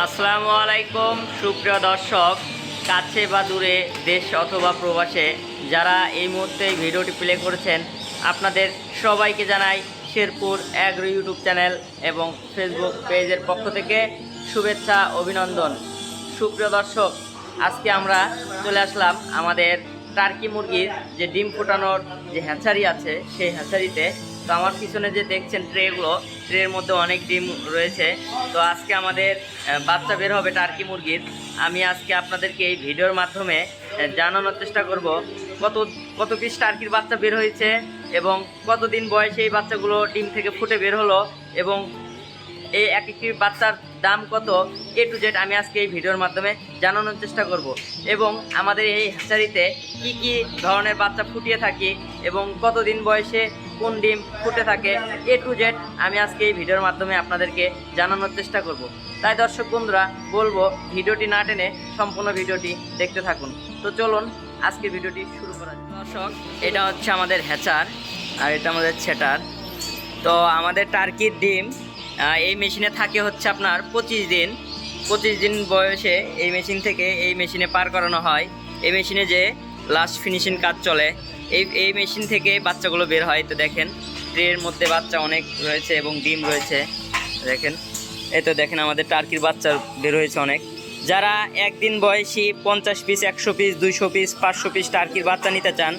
আসসালামু আলাইকুম, সুপ্রিয় দর্শক, কাছে বা দূরে, দেশ অথবা প্রবাসে, যারা এই মুহূর্তে ভিডিওটি প্লে করেছেন, আপনাদের সবাইকে জানাই শেরপুর অ্যাগ্রো ইউটিউব চ্যানেল এবং ফেসবুক পেজের পক্ষ থেকে শুভেচ্ছা, অভিনন্দন। সুপ্রিয় দর্শক, আজকে আমরা চলে আসলাম আমাদের টার্কি মুরগির যে ডিম ফোটানোর যে হ্যাচারি আছে, সেই হ্যাচারিতে। তো আমার পিছনে যে দেখছেন ট্রেগুলো ট্রের মধ্যে অনেক ডিম রয়েছে। তো আজকে আমাদের বাচ্চা বের হবে টার্কি মুরগির। আমি আজকে আপনাদেরকে এই ভিডিওর মাধ্যমে জানানোর চেষ্টা করব কত কত পিস টার্কির বাচ্চা বের হয়েছে এবং কতদিন বয়সে এই বাচ্চাগুলো ডিম থেকে ফুটে বের হলো এবং এই এক একটি বাচ্চার দাম কত এ টু জেড আমি আজকে এই ভিডিওর মাধ্যমে জানানোর চেষ্টা করব। এবং আমাদের এই হ্যাচারিতে কি কি ধরনের বাচ্চা ফুটিয়ে থাকি এবং কতদিন বয়সে কোন ডিম ফুটে থাকে এ টু জেড আমি আজকে এই ভিডিওর মাধ্যমে আপনাদেরকে জানানোর চেষ্টা করব। তাই দর্শক বন্ধুরা, বলব ভিডিওটি না টেনে সম্পূর্ণ ভিডিওটি দেখতে থাকুন। তো চলুন আজকে ভিডিওটি শুরু করা দর্শক, এটা হচ্ছে আমাদের হ্যাচার আর এটা আমাদের ছেটার তো আমাদের টার্কির ডিম এই মেশিনে থাকে হচ্ছে আপনার পঁচিশ দিন। পঁচিশ দিন বয়সে এই মেশিন থেকে এই মেশিনে পার করানো হয়। এই মেশিনে যে লাস্ট ফিনিশিং কাজ চলে, এই এই মেশিন থেকে বাচ্চাগুলো বের হয়। তো দেখেন, ট্রের মধ্যে বাচ্চা অনেক রয়েছে এবং ডিম রয়েছে। দেখেন, এই তো দেখেন আমাদের টার্কির বাচ্চা বের হয়েছে অনেক। যারা একদিন বয়সী পঞ্চাশ পিস একশো পিস দুইশো পিস পাঁচশো পিস টার্কির বাচ্চা নিতে চান,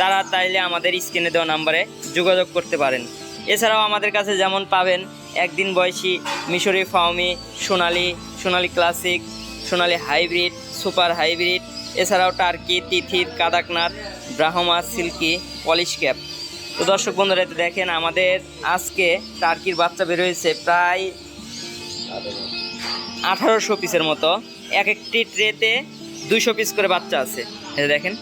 তারা তাইলে আমাদের স্ক্রিনে দেওয়া নাম্বারে যোগাযোগ করতে পারেন। এছাড়াও আমাদের কাছে যেমন পাবেন একদিন বয়সী মিশরি Fayoumi Sonali Sonali classic, Sonali hybrid, super hybrid, এছাড়াও টার্কি, তিথির, Kadaknath, Brahma, silky, Polish cap. তো দর্শক বন্ধুরা, এতে দেখেন আমাদের আজকে টার্কির বাচ্চা বের হয়েছে প্রায় আঠারোশো পিসের মতো। এক একটি ট্রেতে দুইশো পিস করে বাচ্চা আছে। যে দেখেন।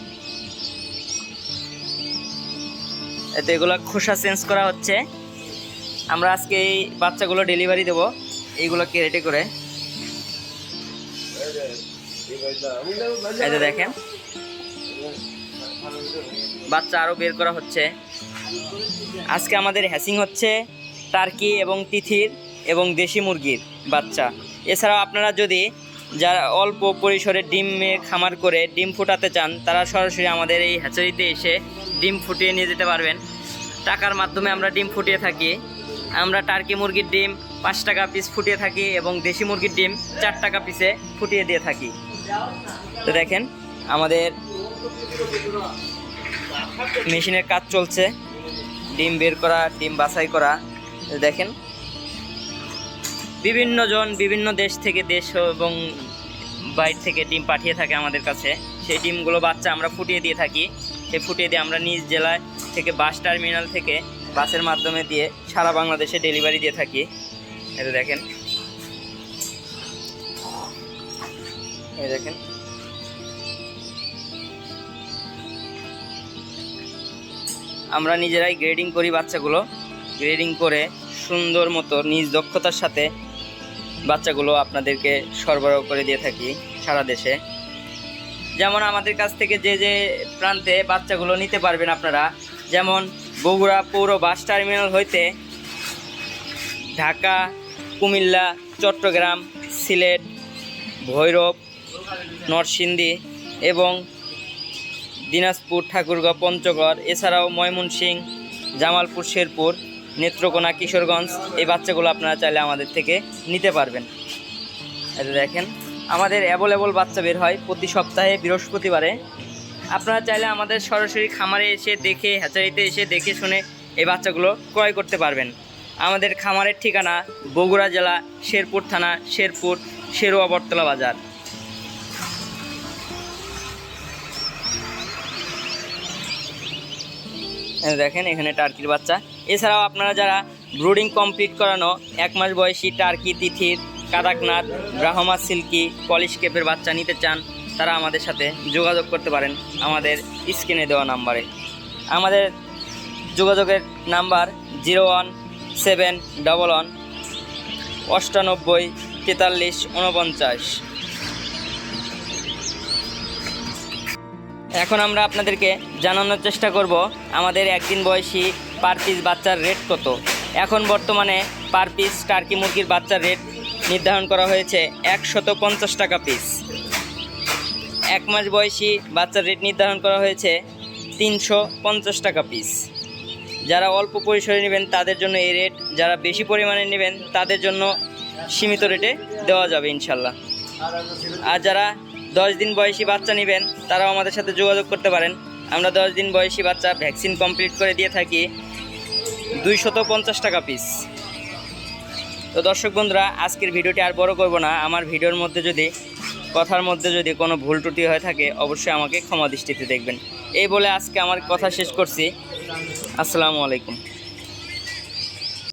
এতে এগুলো খোসা চেঞ্জ করা হচ্ছে। আমরা আজকে এই বাচ্চাগুলো ডেলিভারি দেবো। এইগুলো কেরেটে করে। এই যে দেখেন। বাচ্চা আরও বের করা হচ্ছে। আজকে আমাদের হ্যাসিং হচ্ছে টার্কি এবং তিথির এবং দেশি মুরগির বাচ্চা। এছাড়াও আপনারা যদি যারা অল্প পরিসরে ডিমের খামার করে ডিম ফুটাতে চান, তারা সরাসরি আমাদের এই হ্যাচারিতে এসে ডিম ফুটিয়ে নিয়ে যেতে পারবেন। টাকার মাধ্যমে আমরা ডিম ফুটিয়ে থাকি। আমরা টার্কি মুরগির ডিম পাঁচ টাকা পিস ফুটিয়ে থাকি এবং দেশি মুরগির ডিম চার টাকা পিসে ফুটিয়ে দিয়ে থাকি। তো দেখেন, আমাদের মেশিনের কাজ চলছে। ডিম বের করা, ডিম বাছাই করা। দেখেন বিভিন্ন জন বিভিন্ন দেশ থেকে দেশ এবং বাইরে থেকে ডিম পাঠিয়ে থাকে আমাদের কাছে। সেই ডিমগুলো বাচ্চা আমরা ফুটিয়ে দিয়ে থাকি। সেই ফুটিয়ে দিয়ে আমরা নিজ জেলায় থেকে বাস টার্মিনাল থেকে বাসের মাধ্যমে দিয়ে সারা বাংলাদেশে ডেলিভারি দিয়ে থাকি। এটা দেখেন। দেখেন। আমরা নিজেরাই গ্রেডিং করি বাচ্চাগুলো। গ্রেডিং করে সুন্দর মতো নিজ দক্ষতার সাথে বাচ্চাগুলো আপনাদেরকে সরবরাহ করে দিয়ে থাকি সারা দেশে। যেমন আমাদের কাছ থেকে যে যে প্রান্তে বাচ্চাগুলো নিতে পারবেন আপনারা, যেমন বগুড়া পৌর বাস টার্মিনাল হইতে ঢাকা, কুমিল্লা, চট্টগ্রাম, সিলেট, ভৈরব, নরসিংদী এবং দিনাজপুর, ঠাকুরগাঁও, পঞ্চগড়, এছাড়াও ময়মনসিং, জামালপুর, শেরপুর, নেত্রকোনা, কিশোরগঞ্জ এই বাচ্চাগুলো আপনারা চাইলে আমাদের থেকে নিতে পারবেন। এটা দেখেন, আমাদের অ্যাভেলেবল বাচ্চা বের হয় প্রতি সপ্তাহে বৃহস্পতিবারে। আপনারা চাইলে আমাদের সরাসরি খামারে এসে দেখে হ্যাচারিতে এসে দেখে শুনে এই বাচ্চাগুলো ক্রয় করতে পারবেন। আমাদের খামারের ঠিকানা বগুড়া জেলা, শেরপুর থানা, শেরপুর, শেরুয়া, বটতলা বাজার। দেখেন, এখানে টার্কির বাচ্চা। এছাড়াও আপনারা যারা ব্রুডিং কমপ্লিট করানো, এক মাস বয়সী টার্কি, তিথির, কাদাকনাথ, ব্রাহ্মা সিল্কি, পলিশ কেপের বাচ্চা নিতে চান তারা আমাদের সাথে যোগাযোগ করতে পারেন আমাদের স্ক্রিনে দেওয়া নাম্বারে। আমাদের যোগাযোগের number zero one seven double one অষ্টানব্বই তেতাল্লিশ উনপঞ্চাশ এখন আমরা আপনাদেরকে জানানোর চেষ্টা করব আমাদের একদিন বয়সী পার পিস বাচ্চার রেট কত। এখন বর্তমানে পার পিস টার্কি মুরগির বাচ্চার রেট নির্ধারণ করা হয়েছে একশত পঞ্চাশ টাকা পিস। এক মাস বয়সী বাচ্চার রেট নির্ধারণ করা হয়েছে তিনশো পঞ্চাশ টাকা পিস যারা অল্প পরিসরে নেবেন, তাদের জন্য এই রেট যারা বেশি পরিমাণে নেবেন, তাদের জন্য সীমিত রেটে দেওয়া যাবে ইনশাল্লাহ। আর যারা দশ দিন বয়সী বাচ্চা নেবেন, তারাও আমাদের সাথে যোগাযোগ করতে পারেন। আমরা দশ দিন বয়সী বাচ্চা ভ্যাকসিন কমপ্লিট করে দিয়ে থাকি দুইশত পঞ্চাশ টাকা পিস তো দর্শক বন্ধুরা, আজকের ভিডিওটি আর বড় করব না। আমার ভিডিওর মধ্যে যদি কথার মধ্যে যদি কোনো ভুল ত্রুটি হয়ে থাকে, অবশ্যই আমাকে ক্ষমা দৃষ্টিতে দেখবেন। এই বলে আজকে আমার কথা শেষ করছি। আসসালামু আলাইকুম।